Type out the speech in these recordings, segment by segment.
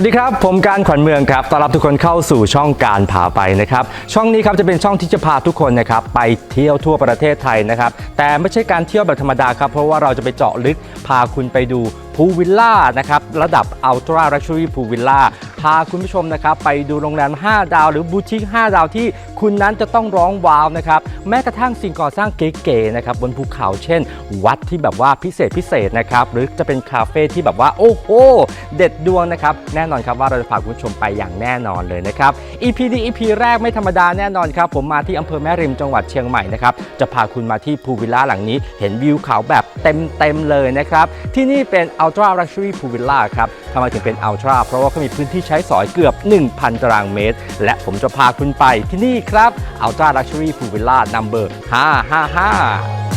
สวัสดีครับ ผมการขวัญเมืองครับต้อนรับทุกคนเข้าสู่ช่องการพาไปนะครับ ช่องนี้ครับจะเป็นช่องที่จะพาทุกคนนะครับไปเที่ยวทั่วประเทศไทยนะครับ แต่ไม่ใช่การเที่ยวแบบธรรมดาครับ เพราะว่าเราจะไปเจาะลึกพาคุณไปดูพูวิลล่านะครับระดับอัลตร้า u ั u รี่พูวิลล่าพาคุณผู้ชมนะครับไปดูโรงแรม 5 ดาว หรือบูติก5 ดาวที่คุณนั้นจะต้องร้องว้าวนะครับแม้กระทั่งสิ่งก่อสร้างเก๋ๆนะครับบนภูเขาเช่น วัดที่แบบว่าพิเศษพิเศษนะครับหรือจะเป็นคาเฟ่ที่แบบว่าโอ้โหเด็ดดวงนะครับแน่นอนครับว่าเราจะพาคุณผู้ชมไปอย่างแน่นอนเลยนะครับ EP นี้ EP แรกไม่ธรรมดาแน่นอนครับผมมาที่อำเภอแม่ริมจังหวัดเชียงใหม่นะครับจะพาคุณมาที่พูวิลล่าหลังนี้ เห็นวิวเขาแบบเต็มๆเลยนะครับที่นี่เป็น Ultra Luxury Pool Villa ครับทำไมถึงเป็น Ultra เพราะว่าเขามีพื้นที่ใช้สอยเกือบ 1,000 ตารางเมตร และผมจะพาคุณไปที่นี่ครับ Ultra Luxury Pool Villa Number 555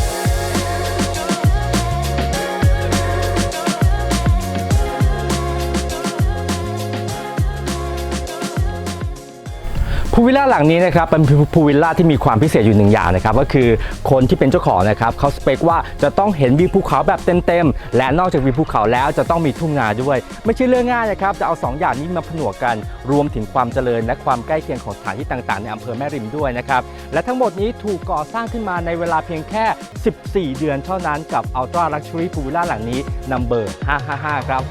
พูลวิลล่าหลังนี้นะครับเป็นพูลวิลล่าที่มีความพิเศษอยู่หนึ่งอย่างนะครับก็คือคนที่เป็นเจ้าของนะครับเขาสเปคว่าจะต้องเห็นวิวภูเขาแบบเต็มๆและนอกจากวิวภูเขาแล้วจะต้องมีทุ่งนาด้วย ไม่ใช่เรื่องง่ายนะครับจะเอาสองอย่างนี้มาผนวกกัน รวมถึงความเจริญ และความใกล้เคียงของสถานที่ต่างๆ ในอำเภอแม่ริมด้วยนะครับและทั้งหมดนี้ถูกก่อสร้างขึ้นมาในเวลาเพียงแค่ 14 เดือนเท่านั้นกับ Ultra Luxury Pool Villa หลังนี้ Number 555 ครับ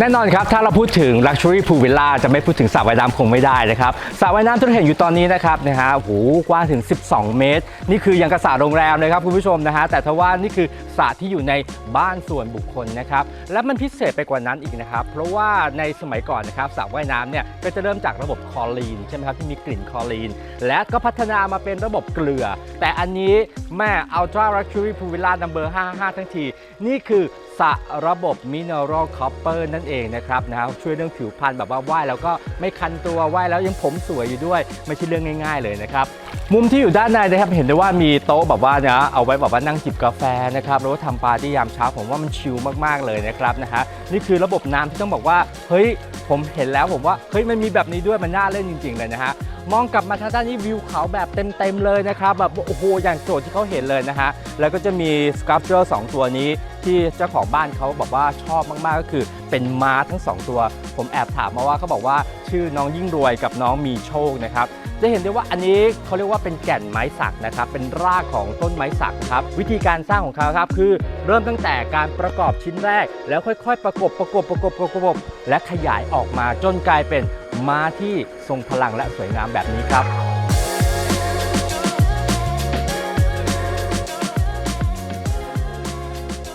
แน่นอนครับ ถ้าเราพูดถึง Luxury Pool Villa จะไม่พูดถึงสระว่ายน้ำคงไม่ได้นะครับสระว่ายน้ำที่เราเห็นอยู่ตอนนี้นะครับนะฮะโอ้โหกว้างถึง 12 เมตร นี่คือยังกระสาโรงแรมเลยครับคุณผู้ชมนะฮะแต่ทว่านี่คือ สระที่อยู่ในบ้านส่วนบุคคลนะครับ และมันพิเศษไปกว่านั้นอีกนะครับ เพราะว่าในสมัยก่อนนะครับสระว่ายน้ำเนี่ยก็จะเริ่มจากระบบคลอรีนใช่ไหมครับที่มีกลิ่นคลอรีน และก็พัฒนามาเป็นระบบเกลือ แต่อันนี้แม่ Ultra Luxury Pool Villa Number 555 ทั้งที นี่คือสระระบบ Mineral Copper นั่นเองนะครับนะช่วยเรื่องผิวพรรณแบบว่าว่ายแล้วก็ไม่คันตัวว่ายแล้วยังผมสวยอยู่ด้วย ไม่ใช่เรื่องง่ายๆเลยนะครับ มุมที่อยู่ด้านในนะครับเห็นได้ว่ามีโต๊ะแบบว่านะเอาไว้แบบว่านั่งจิบกาแฟนะครับแล้วก็ทำปาร์ตี้ยามเช้าผมว่ามันชิลมากๆเลยนะครับนะฮะนี่คือระบบน้ำที่ต้องบอกว่าเฮ้ยผมเห็นแล้วผมว่าเฮ้ยมันมีแบบนี้ด้วยมันน่าเล่นจริง ๆ เลยนะฮะ มองกลับมาทางด้านนี้วิวเขาแบบเต็มๆเลยนะครับแบบโอ้โหอย่างโจทย์ที่เขาเห็นเลยนะฮะแล้วก็จะมีสครับเจอร์สตัวนี้ที่เจ้าของบ้านเขาบอกว่าชอบมาก ๆ ก็คือเป็นม้าทั้งสองตัว ผมแอบถามมาว่าเขาบอกว่าชื่อน้องยิ่งรวยกับน้องมีโชคนะครับจะเห็นได้ว่าอันนี้เขาเรียกว่าเป็นแก่นไม้สักนะครับเป็นรากของต้นไม้สักครับวิธีการสร้างของเขาครับคือ เริ่มตั้งแต่การประกอบชิ้นแรก แล้วค่อย ๆ ประกบประกบประกบประกบประกบและขยายออกมาจนกลายเป็น ม้าที่ทรงพลังและสวยงามแบบนี้ครับ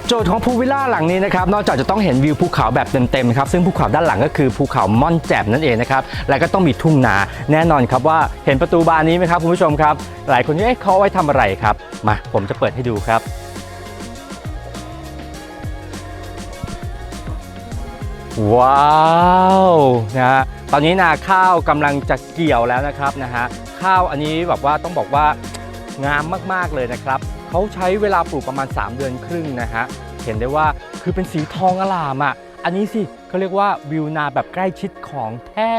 โจทย์ของพูวิลล่าหลังนี้นะครับ นอกจากจะต้องเห็นวิวภูเขาแบบเต็มๆครับซึ่งภูเขาด้านหลังก็คือภูเขาม่อนแจ่มนั่นเองนะครับและก็ต้องมีทุ่งนาแน่นอนครับว่าเห็นประตูบานนี้ไหมครับคุณผู้ชมครับ หลายคนก็เอ๊ะเขาเอาไว้ทำอะไรครับมาผมจะเปิดให้ดูครับ ว้าวนะฮะตอนนี้นาข้าวกำลังจะเกี่ยวแล้วนะครับนะฮะข้าวอันนี้แบบว่าต้องบอกว่างามมากๆเลยนะครับเขาใช้เวลาปลูกประมาณ 3 เดือนครึ่งนะฮะเห็นได้ว่าคือเป็นสีทองอลามอะอันนี้สิเขาเรียกว่าวิวนาแบบใกล้ชิดของแท้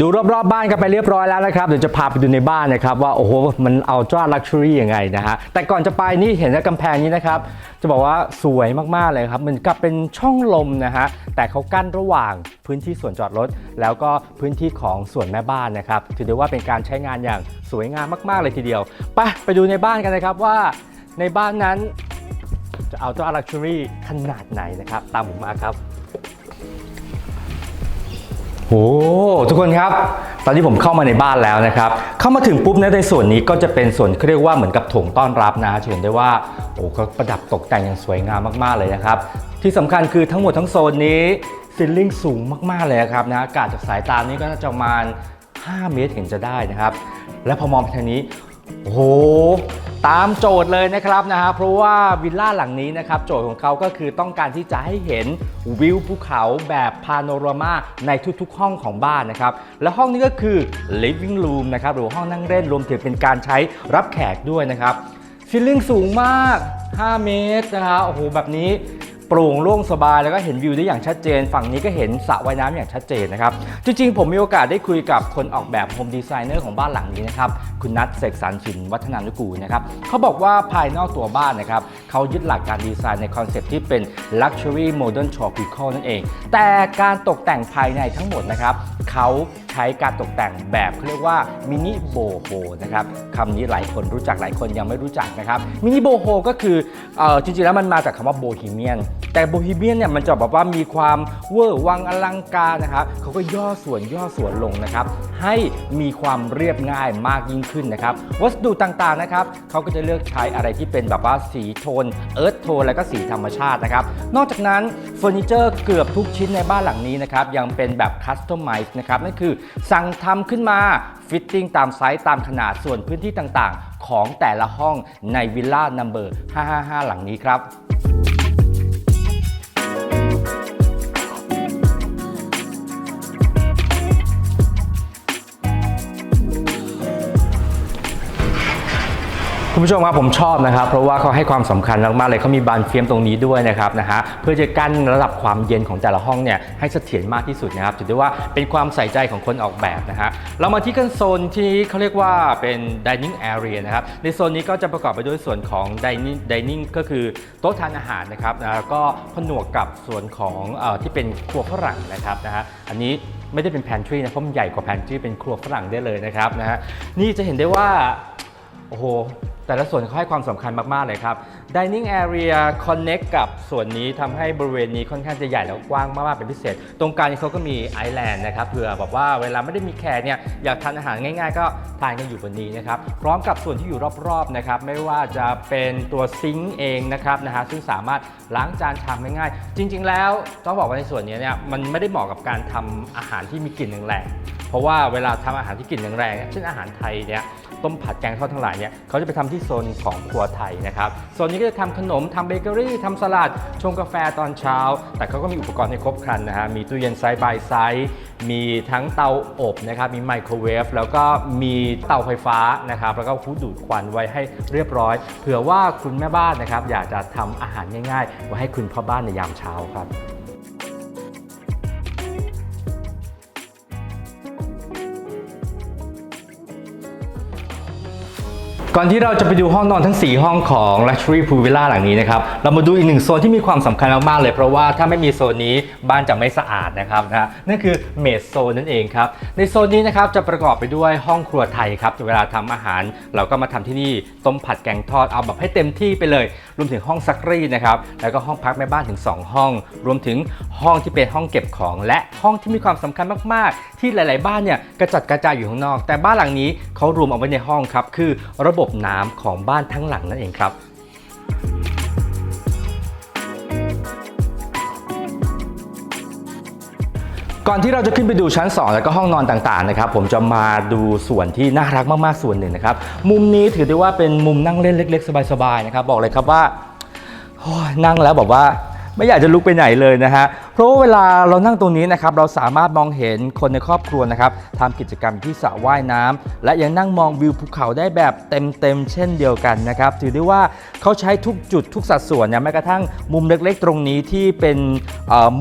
ดูรอบๆบบ้านกันไปเรียบร้อยแล้วนะครับเดี๋ยวจะพาไปดูในบ้านนะครับว่าโอ้โหมันเอัลตร้าลักชัวรี่ยังไงนะฮะแต่ก่อนจะไปนี่เห็นในกำแพงนี้นะครับ จะบอกว่าสวยมากๆเลยครับมือนกับเป็นช่องลมนะฮะแต่เขากั้นระหว่างพื้นที่ส่วนจอดรถ แล้วก็พื้นที่ของส่วนแม่บ้านนะครับถือได้ว่าเป็นการใช้งานอย่างสวยงามมากๆเลยทีเดียวไปไปดูในบ้านกันนะครับว่าในบ้านนั้นจะเอัลตร้าลักชัวรี่ขนาดไหนนะครับตามผมมาครับ โอ้ทุกคนครับ ตอนนี้ผมเข้ามาในบ้านแล้วนะครับ เข้ามาถึงปุ๊บนยในส่วนนี้ก็จะเป็นส่วนเขาเรียกว่าเหมือนกับโถงต้อนรับนะจะเห็นได้ว่าโอ้เขาประดับตกแต่งอย่างสวยงามมากๆเลยนะครับ ที่สำคัญคือทั้งหมดทั้งโซนนี้ซิลลิ่งสูงมากๆเลยครับนะอากาศจากสายตานี้ก็น่าจะประมาณ 5 เมตรเห็นจะได้นะครับ และพอมองไปทางนี้โอ้ ตามโจทย์เลยนะครับนะฮะเพราะว่าวิลล่าหลังนี้นะครับโจทย์ของเขาก็คือต้องการที่จะให้เห็นวิวภูเขาแบบพาโนรามาในทุกๆ ห้องของบ้านนะครับและห้องนี้ก็คือ living room นะครับหรือห้องนั่งเล่นรวมถึงเป็นการใช้รับแขกด้วยนะครับซิลิ่งสูงมาก 5 เมตรนะครับโอ้โหแบบนี้ โปร่งโล่งสบายแล้วก็เห็นวิวได้อย่างชัดเจน ฝั่งนี้ก็เห็นสระว่ายน้ำอย่างชัดเจนนะครับ จริงๆ ผมมีโอกาสได้คุยกับคนออกแบบโฮมดีไซเนอร์ของบ้านหลังนี้นะครับ คุณนัทเสกสรรชินวัฒนานุกูลนะครับเขาบอกว่าภายนอกตัวบ้านนะครับเขายึดหลักการดีไซน์ในคอนเซปที่เป็น Luxury Modern Tropical นั่นเอง แต่การตกแต่งภายในทั้งหมดนะครับเขา ช้การตกแต่งแบบเขาเรียกว่ามินิโบโฮนะครับคำนี้หลายคนรู้จักหลายคนยังไม่รู้จักนะครับมินิโบโฮก็คือออจริงๆแล้วมันมาจากคำว่าโบฮีเมียนแต่โบฮีเมียนเนี่ยมันจะแบบว่ามีความเวอร์วังอลังการนะครับเขาก็ย่อส่วนย่อส่วนลงนะครับให้มีความเรียบง่ายมากยิ่งขึ้นนะครับวัสดุต่างๆนะครับเขาก็จะเลือกใช้อะไรที่เป็นแบบว่าสีโทนเอิร์ธโทนแล้วก็สีธรรมชาตินะครับนอกจากนั้นเฟอร์นิเจอร์เกือบทุกชิ้นในบ้านหลังนี้นะครับยังเป็นแบบคัสตอมไมซ์นะครับนั่นคือสั่งทำขึ้นมาฟิตติ้งตามไซส์ตามขนาดส่วนพื้นที่ต่างๆ ของแต่ละห้องในวิลล่านัมเบอร์ 555 หลังนี้ครับ คุณผู้ชมครับผมชอบนะครับ เพราะว่าเขาให้ความสำคัญมากๆเลยเขามีบานเฟียมตรงนี้ด้วยนะครับนะฮะเพื่อจะกั้นระดับความเย็นของแต่ละห้องเนี่ยให้เสถียรมากที่สุดนะครับถือได้ว่าเป็นความใส่ใจของคนออกแบบนะฮะเรามาที่กันโซนที่เขาเรียกว่าเป็น dining area นะครับในโซนนี้ก็จะประกอบไปด้วยส่วนของ dining dining ก็คือโต๊ะทานอาหารนะครับแล้วก็ผนวกกับส่วนของอที่เป็นครัวฝรั่งนะครับนะฮะอันนี้ไม่ได้เป็น pantry นะเพราะมันใหญ่กว่า pantry เป็นครัวฝรั่งได้เลยนะครับนะฮะนี่จะเห็นได้ว่าโอ้โห แต่ละส่วนเขาให้ความสำคัญมาก ๆ เลยครับ dining area connect กับส่วนนี้ทำให้บริเวณนี้ค่อนข้างจะใหญ่แล้วกว้างมาก ๆ เป็นพิเศษ ตรงกลางเขาก็มีไอแลนด์นะครับเผื่อแบบว่าเวลาไม่ได้มีแขกเนี่ยอยากทานอาหารง่าย ๆ ก็ทานกันอยู่บนนี้นะครับ พร้อมกับส่วนที่อยู่รอบ ๆ นะครับ ไม่ว่าจะเป็นตัวซิงค์เองนะครับนะฮะซึ่งสามารถล้างจานชามง่าย ๆ จริง ๆ แล้วต้องบอกว่าในส่วนนี้เนี่ยมันไม่ได้เหมาะกับการทำอาหารที่มีกลิ่นแรงๆเพราะว่าเวลาทำอาหารที่กลิ่นแรงๆเช่นอาหารไทยเนี่ย ต้มผัดแกงทอดทั้งหลายเนี่ยเขาจะไปทำที่โซนของครัวไทยนะครับโซนนี้ก็จะทำขนมทำเบเกอรี่ทำสลัดชงกาแฟตอนเช้า แต่เขาก็มีอุปกรณ์ให้ครบครันนะฮะมีตู้เย็นไซส์บายไซส์มีทั้งเตาอบนะครับมีไมโครเวฟแล้วก็มีเตาไฟฟ้านะครับแล้วก็คูดูดควันไว้ให้เรียบร้อย เผื่อว่าคุณแม่บ้านนะครับอยากจะทำอาหารง่ายๆไว้ให้คุณพ่อบ้านในยามเช้าครับ ก่อนที่เราจะไปดูห้องนอนทั้ง 4 ห้องของ Luxury Pool Villa หลังนี้นะครับ เรามาดูอีกหนึ่งโซนที่มีความสำคัญมากๆเลย เพราะว่าถ้าไม่มีโซนนี้บ้านจะไม่สะอาดนะครับนะนั่นคือเมดโซนนั่นเองครับ ในโซนนี้นะครับจะประกอบไปด้วยห้องครัวไทยครับเวลาทำอาหาร เราก็มาทำที่นี่ต้มผัดแกงทอดเอาแบบให้เต็มที่ไปเลย รวมถึงห้องซักรีดนะครับแล้วก็ห้องพักแม่บ้านถึง 2 ห้อง รวมถึงห้องที่เป็นห้องเก็บของ และห้องที่มีความสำคัญมากๆ ที่หลาย ๆ บ้านเนี่ยกระจัดกระจายอยู่ข้างนอก แต่บ้านหลังนี้เขารวมเอาไว้ในห้องครับคือระบบน้ำของบ้านทั้งหลังนั่นเองครับก่อนที่เราจะขึ้นไปดูชั้น 2 แล้วก็ห้องนอนต่างๆนะครับผมจะมาดูส่วนที่น่ารักมากๆส่วนหนึ่งนะครับมุมนี้ถือได้ว่าเป็นมุมนั่งเล่นเล็ก ๆ สบายๆนะครับบอกเลยครับว่านั่งแล้วแบบว่า ไม่อยากจะลุกไปไหนเลยนะฮะ เพราะว่าเวลาเรานั่งตรงนี้นะครับเราสามารถมองเห็นคนในครอบครัวนะครับทำกิจกรรมที่สระว่ายน้ำและยังนั่งมองวิวภูเขาได้แบบเต็มๆเช่นเดียวกันนะครับถือได้ว่าเขาใช้ทุกจุดทุกสัดส่วนนี่ยแม้กระทั่งมุมเล็กๆ ตรงนี้ที่เป็น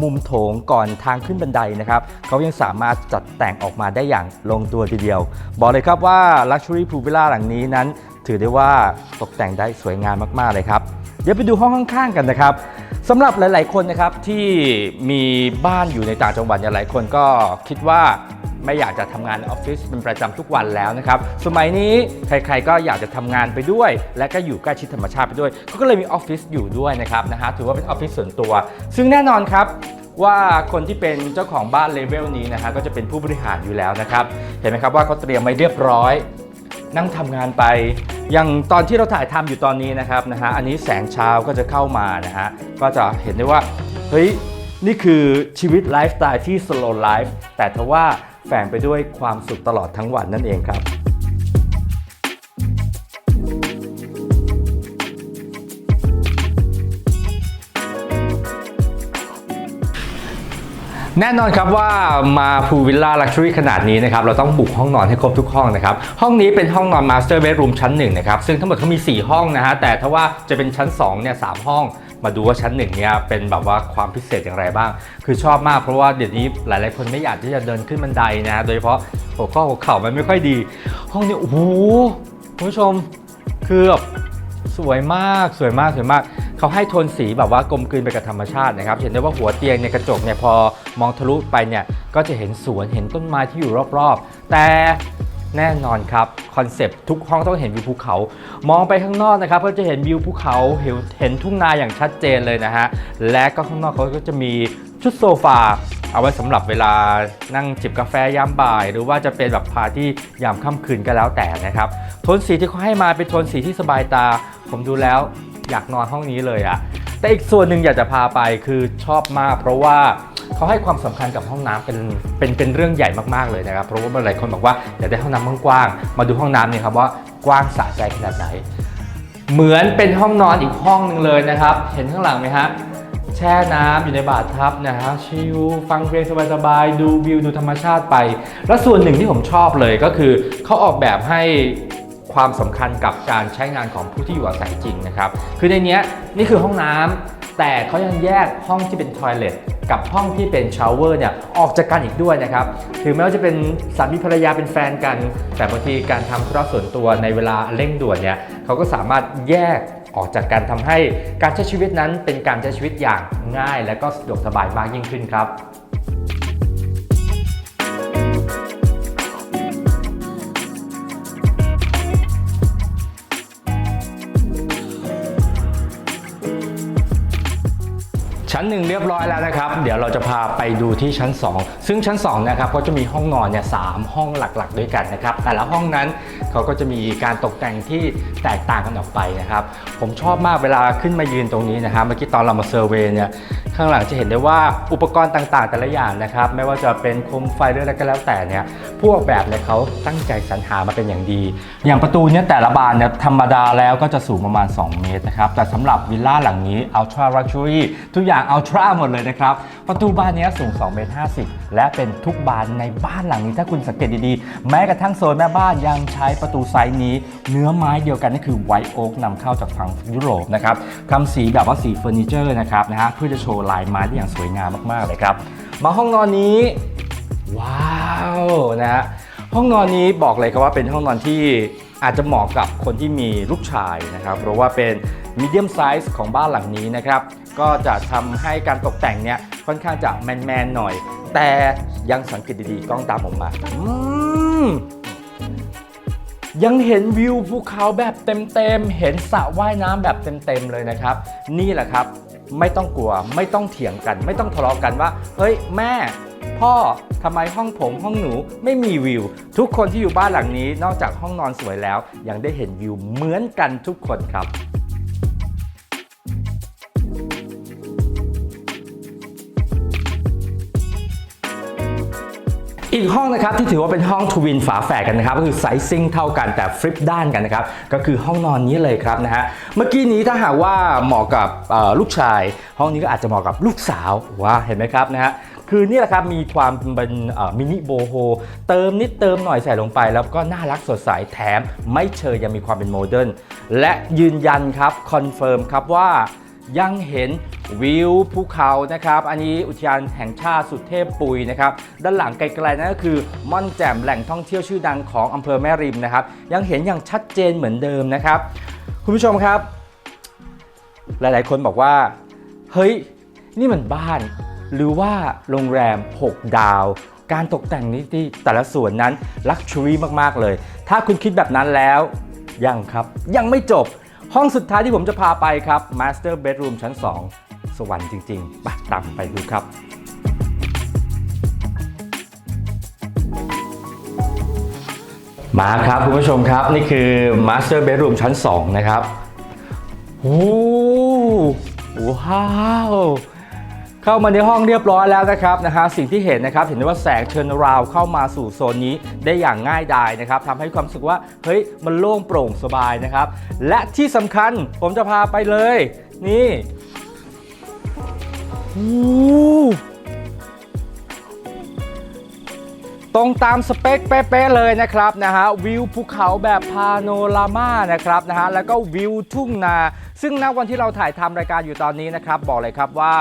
มุมโถงก่อนทางขึ้นบันไดนะครับเขายังสามารถจัดแต่งออกมาได้อย่างลงตัวทีเดียว บอกเลยครับว่า Luxury p o o Villa หลังนี้นั้น ถือได้ว่าตกแต่งได้สวยงามมากๆเลยครับ เดี๋ยวไปดูห้องข้างๆกันนะครับ สำหรับหลาย ๆ คนนะครับที่มีบ้านอยู่ในต่างจังหวัดเนี่ยหลายคนก็คิดว่าไม่อยากจะทำงานในออฟฟิศเป็นประจำทุกวันแล้วนะครับ สมัยนี้ใครๆก็อยากจะทำงานไปด้วย และก็อยู่ใกล้ชิดธรรมชาติไปด้วยเขาก็เลยมีออฟฟิศอยู่ด้วยนะครับนะฮะถือว่าเป็นออฟฟิศส่วนตัว ซึ่งแน่นอนครับว่าคนที่เป็นเจ้าของบ้านเลเวลนี้นะฮะก็จะเป็นผู้บริหารอยู่แล้วนะครับ เห็นไหมครับว่าเขาเตรียมไว้เรียบร้อย นั่งทำงานไป อย่างตอนที่เราถ่ายทำอยู่ตอนนี้นะครับนะฮะอันนี้แสงเช้าก็จะเข้ามานะฮะก็จะเห็นได้ว่าเฮ้ยนี่คือชีวิตไลฟ์สไตล์ที่สโลว์ไลฟ์แต่ทว่าแฝงไปด้วยความสุขตลอดทั้งวันนั่นเองครับ แน่นอนครับว่ามาพูวิลล่าลักชัวรี่ขนาดนี้นะครับเราต้องบุกห้องนอนให้ครบทุกห้องนะครับห้องนี้เป็นห้องนอนมาสเตอร์เบดรูมชั้นหนึ่งนะครับซึ่งทั้งหมดเขามี 4 ห้องนะฮะแต่ถ้าว่าจะเป็นชั้น2เนี่ยสามห้องมาดูว่าชั้นหนึ่งเนี่ยเป็นแบบว่าความพิเศษอย่างไรบ้าง คือชอบมากเพราะว่าเดี๋ยวนี้หลายๆ คนไม่อยากที่จะเดินขึ้นบันไดนะโดยเฉพาะหัวข้อหัวเข่ามันไม่ค่อยดี ห้องนี้โอ้โหคุณผู้ชมคือแบบสวยมากสวยมากสวยมาก เขาให้โทนสีแบบว่ากลมกลืนไปกับธรรมชาตินะครับ เห็นได้ว่าหัวเตียงในกระจกเนี่ยพอมองทะลุไปเนี่ยก็จะเห็นสวนเห็นต้นไม้ที่อยู่รอบๆ แต่แน่นอนครับคอนเซปต์ทุกห้องต้องเห็นวิวภูเขา มองไปข้างนอกนะครับก็จะเห็นวิวภูเขาเห็นเห็นทุ่งนาอย่างชัดเจนเลยนะฮะและก็ข้างนอกเขาก็จะมีชุดโซฟาเอาไว้สำหรับเวลานั่งจิบกาแฟยามบ่าย หรือว่าจะเป็นแบบพาร์ตี้ยามค่ำคืนก็แล้วแต่นะครับโทนสีที่เขาให้มาเป็นโทนสีที่สบายตา ผมดูแล้ว อยากนอนห้องนี้เลยอะแต่อีกส่วนหนึ่งอยากจะพาไปคือชอบมาก เพราะว่าเขาให้ความสำคัญกับห้องน้ำเป็นเป็นเป็นเรื่องใหญ่มากๆเลยนะครับเพราะว่าหลายคนบอกว่าอยากได้ห้องน้ำกว้างๆมาดูห้องน้ำเนี่ยครับว่ากว้างสะใจขนาดไหน เหมือนเป็นห้องนอนอีกห้องหนึ่งเลยนะครับ เห็นข้างหลังไหมฮะแช่น้ำอยู่ในบาททับนะฮะชิลฟังเพลงสบายๆดูวิวดูธรรมชาติไป แล้วส่วนหนึ่งที่ผมชอบเลยก็คือเขาออกแบบให้ ความสำคัญกับการใช้งานของผู้ที่อยู่อาศัยจริงนะครับ คือในนี้นี่คือห้องน้ำแต่เขายังแยกห้องที่เป็นทอยเลทกับห้องที่เป็นชาวเวอร์เนี่ยออกจากกันอีกด้วยนะครับ ถึงแม้ว่าจะเป็นสามีภรรยาเป็นแฟนกัน แต่บางทีการทำธุระส่วนตัวในเวลาเร่งด่วนเนี่ยเขาก็สามารถแยกออกจากกันทำให้การใช้ชีวิตนั้นเป็นการใช้ชีวิตอย่างง่าย และก็สะดวกสบายมากยิ่งขึ้นครับ ชั้นหนึ่งเรียบร้อยแล้วนะครับ เดี๋ยวเราจะพาไปดูที่ชั้น 2 ซึ่งชั้น2นะครับก็จะมีห้องนอนเนี่ยสามห้องหลักๆ ด้วยกันนะครับ แต่ละห้องนั้นเขาก็จะมีการตกแต่งที่แตกต่างกันออกไปนะครับ ผมชอบมากเวลาขึ้นมายืนตรงนี้นะครับ เมื่อกี้ตอนเรามาเซอร์เวย์เนี่ย ข้างหลังจะเห็นได้ว่าอุปกรณ์ต่างๆ แต่ละอย่างนะครับ ไม่ว่าจะเป็นโคมไฟหรืออะไรก็แล้วแต่เนี่ยผู้ออกแบบเนี่ยเขาตั้งใจสรรหามาเป็นอย่างดี อย่างประตูเนี่ยแต่ละบานเนี่ยธรรมดาแล้วก็จะสูงประมาณ 2 เมตรนะครับ แต่สำหรับวิลล่าหลังนี้ Ultra Luxury ทุกอย่าง Ultra หมดเลยนะครับ ประตูบานนี้สูง2เมตร50 และเป็นทุกบานในบ้านหลังนี้ถ้าคุณสังเกตดีๆ แม้กระทั่งโซนแม่บ้านยังใช้ประตูไซส์นี้ เนื้อไม้เดียวกันนั่นคือไวโอ๊กนำเข้าจากฝั่งยุโรปนะครับทำสีแบบว่าสีเฟอร์นิเจอร์นะครับนะฮะเพื่อจะโชว์ลายไม้ได้อย่างสวยงามมากๆเลยครับ มาห้องนอนนี้ ว้าวนะฮะห้องนอนนี้บอกเลยครับว่าเป็นห้องนอนที่อาจจะเหมาะกับคนที่มีลูกชายนะครับเพราะว่าเป็นมีเดียมไซส์ของบ้านหลังนี้นะครับก็จะทำให้การตกแต่งเนี่ยค่อนข้างจะแมนๆหน่อย แต่ยังสังเกตดีๆกล้องตามผมมาอืมยังเห็นวิวภูเขาแบบเต็มๆ เห็นสระว่ายน้ำแบบเต็มๆ เลยนะครับ นี่แหละครับ ไม่ต้องกลัว ไม่ต้องเถียงกัน ไม่ต้องทะเลาะกันว่า เฮ้ยแม่ พ่อทำไมห้องผมห้องหนูไม่มีวิว ทุกคนที่อยู่บ้านหลังนี้นอกจากห้องนอนสวยแล้ว ยังได้เห็นวิวเหมือนกันทุกคนครับ อีกห้องนะครับที่ถือว่าเป็นห้องทวินฝาแฝดกันนะครับก็คือไซซิ่งเท่ากันแต่ฟลิปด้านกันนะครับก็คือห้องนอนนี้เลยครับนะฮะเมื่อกี้นี้ถ้าหากว่าเหมาะกับลูกชาย ห้องนี้ก็อาจจะเหมาะกับลูกสาวว้าเห็นไหมครับนะฮะคือนี่แหละครับมีความเป็นมินิโบโฮเติมนิดเติมหน่อยใส่ลงไป แล้วก็น่ารักสดใสแถมไม่เชยยังมีความเป็นโมเดิร์นและยืนยันครับคอนเฟิร์มครับว่า ยังเห็นวิวภูเขานะครับ อันนี้อุทยานแห่งชาติสุเทพปุยนะครับ ด้านหลังไกลๆนั่นก็คือม่อนแจ่มแหล่งท่องเที่ยวชื่อดังของอำเภอแม่ริมนะครับ ยังเห็นอย่างชัดเจนเหมือนเดิมนะครับ คุณผู้ชมครับ หลายๆ คนบอกว่า เฮ้ย นี่มันบ้าน หรือว่าโรงแรม 6 ดาว การตกแต่งนี้ที่แต่ละส่วนนั้นลักชัวรี่มากๆเลย ถ้าคุณคิดแบบนั้นแล้วยังครับยังไม่จบ ห้องสุดท้ายที่ผมจะพาไปครับ Master Bedroom ชั้น 2 สวรรค์จริงๆไปตามไปดูครับมาครับคุณผู้ชมครับนี่คือ Master Bedroom ชั้น 2 นะครับโอ้ว้าว เข้ามาในห้องเรียบร้อยแล้วนะครับนะฮะสิ่งที่เห็นนะครับเห็นได้ว่าแสงเชิญราวเข้ามาสู่โซนนี้ได้อย่างง่ายดายนะครับทำให้ความรู้สึกว่าเฮ้ยมันโล่งโปร่งสบายนะครับ และที่สำคัญผมจะพาไปเลย นี่โอ้ตรงตามสเปคเป๊ะๆเลยนะครับนะฮะวิวภูเขาแบบพาโนรามานะครับนะฮะแล้วก็วิวทุ่งนา ซึ่งณวันที่เราถ่ายทำรายการอยู่ตอนนี้นะครับบอกเลยครับว่า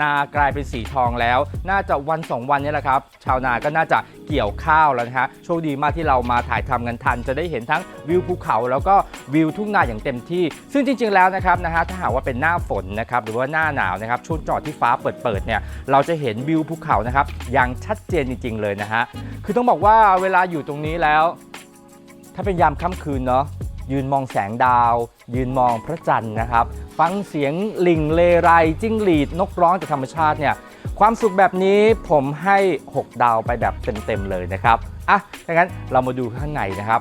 นากลายเป็นสีทองแล้ว น่าจะวันสองวันนี้แหละครับชาวนาก็น่าจะเกี่ยวข้าวแล้วนะฮะโชคดีมากที่เรามาถ่ายทำกันทัน จะได้เห็นทั้งวิวภูเขา แล้วก็วิวทุ่งนาอย่างเต็มที่ ซึ่งจริง ๆแล้วนะครับนะฮะถ้าหากว่าเป็นหน้าฝนนะครับหรือว่าหน้าหนาวนะครับช่วงจอดที่ฟ้าเปิดๆเนี่ยเราจะเห็นวิวภูเขานะครับอย่างชัดเจนจริง ๆ เลยนะฮะคือต้องบอกว่าเวลาอยู่ตรงนี้แล้ว ถ้าเป็นยามค่ำคืนเนาะ ยืนมองแสงดาว ยืนมองพระจันทร์นะครับ ฟังเสียงลิงเลไรจิ้งหรีดนกร้องจากธรรมชาติเนี่ยความสุขแบบนี้ผมให้ 6 ดาวไปแบบเต็มๆเลยนะครับอะดังนั้นเรามาดูข้างในนะครับ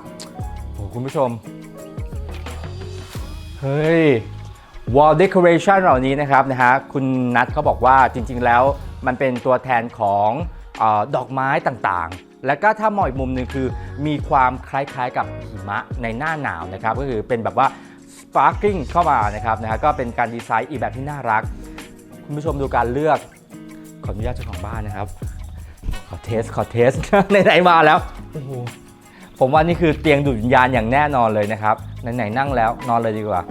โอ้คุณผู้ชม เฮ้ย wall decoration เหล่านี้นะครับนะฮะคุณนัทเขาบอกว่าจริงๆแล้วมันเป็นตัวแทนของออดอกไม้ต่างๆ แล้วก็ถ้ามองอีกมุมหนึ่งคือ มีความคล้ายๆกับหิมะในหน้าหนาวนะครับ ก็คือเป็นแบบว่า sparkling เข้ามานะครับนะฮะก็เป็นการดีไซน์อีกแบบที่น่ารักคุณผู้ชมดูการเลือก ขออนุญาตเจ้าของบ้านนะครับ ขอเทสขอเทส ไหนๆมาแล้วโอ้โหผมว่านี่คือเตียงดูดวิญญาณอย่างแน่นอนเลยนะครับไหนๆนั่งแล้วนอนเลยดีกว่า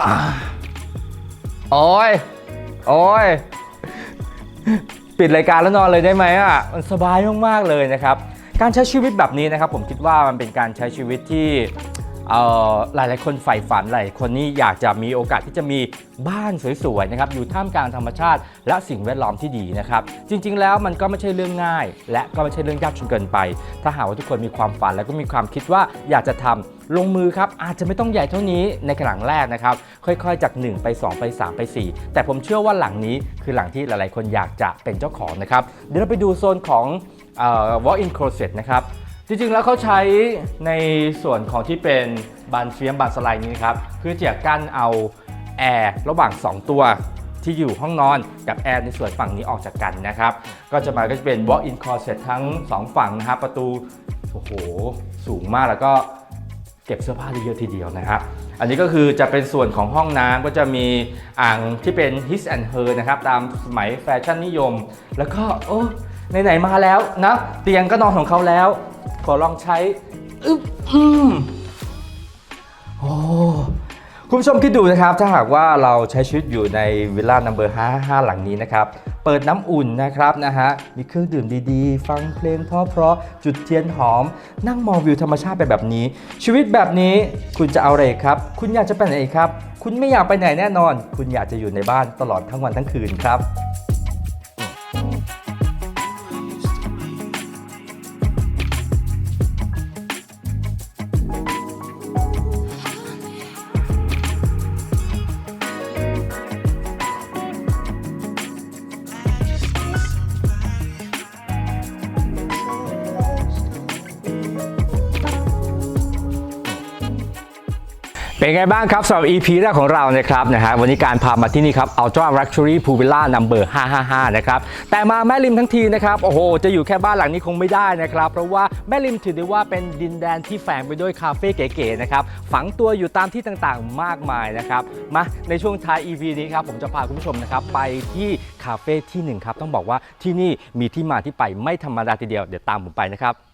อ่าโอ้ยโอ้ย ปิดรายการแล้วนอนเลยได้ไหมอะมันสบายมากๆเลยนะครับการใช้ชีวิตแบบนี้นะครับผมคิดว่ามันเป็นการใช้ชีวิตที่ เอ่อหลายคนใฝ่ฝันหลายคนนี่อยากจะมีโอกาสที่จะมีบ้านสวยๆนะครับอยู่ท่ามกลางธรรมชาติ และสิ่งแวดล้อมที่ดีนะครับ จริง ๆ แล้วมันก็ไม่ใช่เรื่องง่าย และก็ไม่ใช่เรื่องยากจนเกินไป ถ้าหากว่าทุกคนมีความฝันแล้วก็มีความคิดว่าอยากจะทำลงมือครับอาจจะไม่ต้องใหญ่เท่านี้ในหลังแรกนะครับ ค่อยๆ จาก 1 ไป 2 ไป 3 ไป 4 แต่ผมเชื่อว่าหลังนี้คือหลังที่หลายๆ คนอยากจะเป็นเจ้าของนะครับ เดี๋ยวเราไปดูโซนของเอ่อ walk-in closet นะครับ จริงๆ แล้วเขาใช้ในส่วนของที่เป็นบานเฟียมบานสไลด์นี้ครับเพื่อจะกั้นเอาแอร์ระหว่าง 2 ตัวที่อยู่ห้องนอนกับแอร์ในส่วนฝั่งนี้ออกจากกันนะครับ ก็จะมาก็จะเป็น walk-in closet ทั้ง 2 ฝั่งนะครับประตูโอ้โหสูงมากแล้วก็เก็บเสื้อผ้าได้เยอะทีเดียวนะครับ อันนี้ก็คือจะเป็นส่วนของห้องน้ำก็จะมีอ่างที่เป็น his and her นะครับตามสมัยแฟชั่นนิยม แล้วก็โอ้ไหนๆมาแล้วนะเตียงก็นอนของเขาแล้ว อลองใช้อึ๊บอืมโอ้คุณผู้ชมคิดดูนะครับ ถ้าหากว่าเราใช้ชีวิตอยู่ในวิลล่านัมเบอร์55 หลังนี้นะครับ เปิดน้ำอุ่นนะครับนะฮะ มีเครื่องดื่มดีๆ ฟังเพลงเพราะๆจุดเทียนหอม นั่งมองวิวธรรมชาติไปแบบนี้ ชีวิตแบบนี้คุณจะเอาอะไรครับ คุณอยากจะไปไหนครับ คุณไม่อยากไปไหนแน่นอน คุณอยากจะอยู่ในบ้านตลอดทั้งวันทั้งคืนครับ เป็นไงบ้างครับสำหรับ EP แรกของเรานะครับนะฮะวันนี้การพามาที่นี่ครับ Ultra Luxury Pool Villa Number 555 นะครับแต่มาแม่ริมทั้งทีนะครับโอ้โห จะอยู่แค่บ้านหลังนี้คงไม่ได้นะครับ เพราะว่าแม่ริมถือได้ว่าเป็นดินแดนที่แฝงไปด้วยคาเฟ่เก๋ๆนะครับฝังตัวอยู่ตามที่ต่างๆมากมายนะครับมาในช่วงท้าย EP นี้ครับผมจะพาคุณผู้ชมนะครับไปที่คาเฟ่ที่หนึ่งครับต้องบอกว่าที่นี่มีที่มาที่ไปไม่ธรรมดาทีเดียวเดี๋ยวตามผมไปนะครับ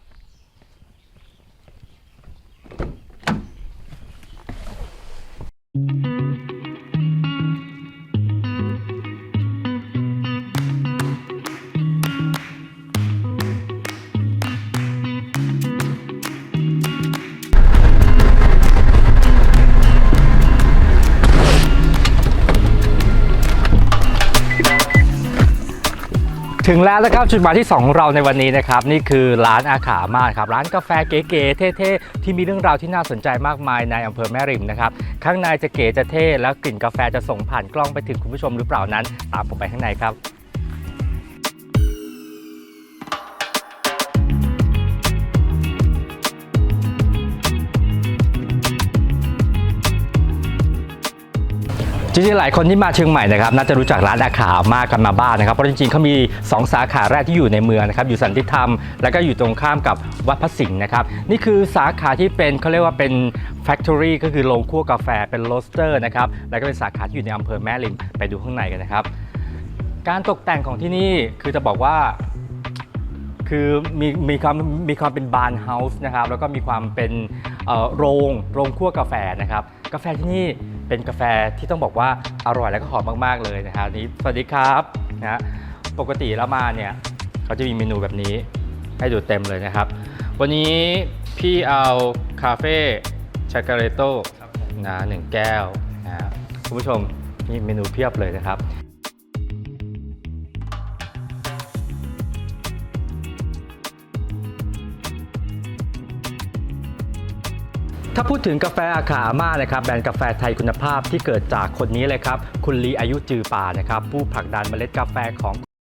ถึงแล้วนะครับจุดหมายที่ 2 ของเราในวันนี้นะครับ นี่คือร้านอาขามาครับ ร้านกาแฟเก๋ๆเท่ๆ ที่มีเรื่องราวที่น่าสนใจมากมายในอำเภอแม่ริมนะครับ ข้างในจะเก๋จะเท่ แล้วกลิ่นกาแฟจะส่งผ่านกล้องไปถึงคุณผู้ชมหรือเปล่านั้น ตามผมไปข้างในครับ จริงๆ หลายคนที่มาเชียงใหม่นะครับน่าจะรู้จักร้านอาขามากกันมาบ้างนะครับเพราะจริงๆเขามี 2 สาขาแรกที่อยู่ในเมืองนะครับอยู่สันติธรรม แล้วก็อยู่ตรงข้ามกับวัดพระสิงห์นะครับนี่คือสาขาที่เป็นเขาเรียกว่าเป็น Factory ก็คือโรงคั่วกาแฟเป็นโรสเตอร์นะครับแล้วก็เป็นสาขาที่อยู่ในอำเภอแม่ริมไปดูข้างในกันนะครับ การตกแต่งของที่นี่คือจะบอกว่าคือมีมีความมีความเป็นบาร์เฮาส์นะครับแล้วก็มีความเป็นเออโรงโรงคั่วกาแฟนะครับกาแฟที่นี่ เป็นกาแฟที่ต้องบอกว่าอร่อยและก็หอมมากๆเลยนะครับนี้สวัสดีครับนะฮะปกติแล้วมาเนี่ยเขาจะมีเมนูแบบนี้ให้ดูเต็มเลยนะครับ วันนี้พี่เอาคาเฟ่ชาเกเรโต้นะหนึ่งแก้วนะคุณผู้ชมนี่เมนูเพียบเลยนะครับ ถ้าพูดถึงกาแฟอาคาอาม่านะครับแบรนด์กาแฟไทยคุณภาพที่เกิดจากคนนี้เลยครับ คุณลีอายุจือป่านะครับผู้ผลักดันเมล็ดกาแฟของ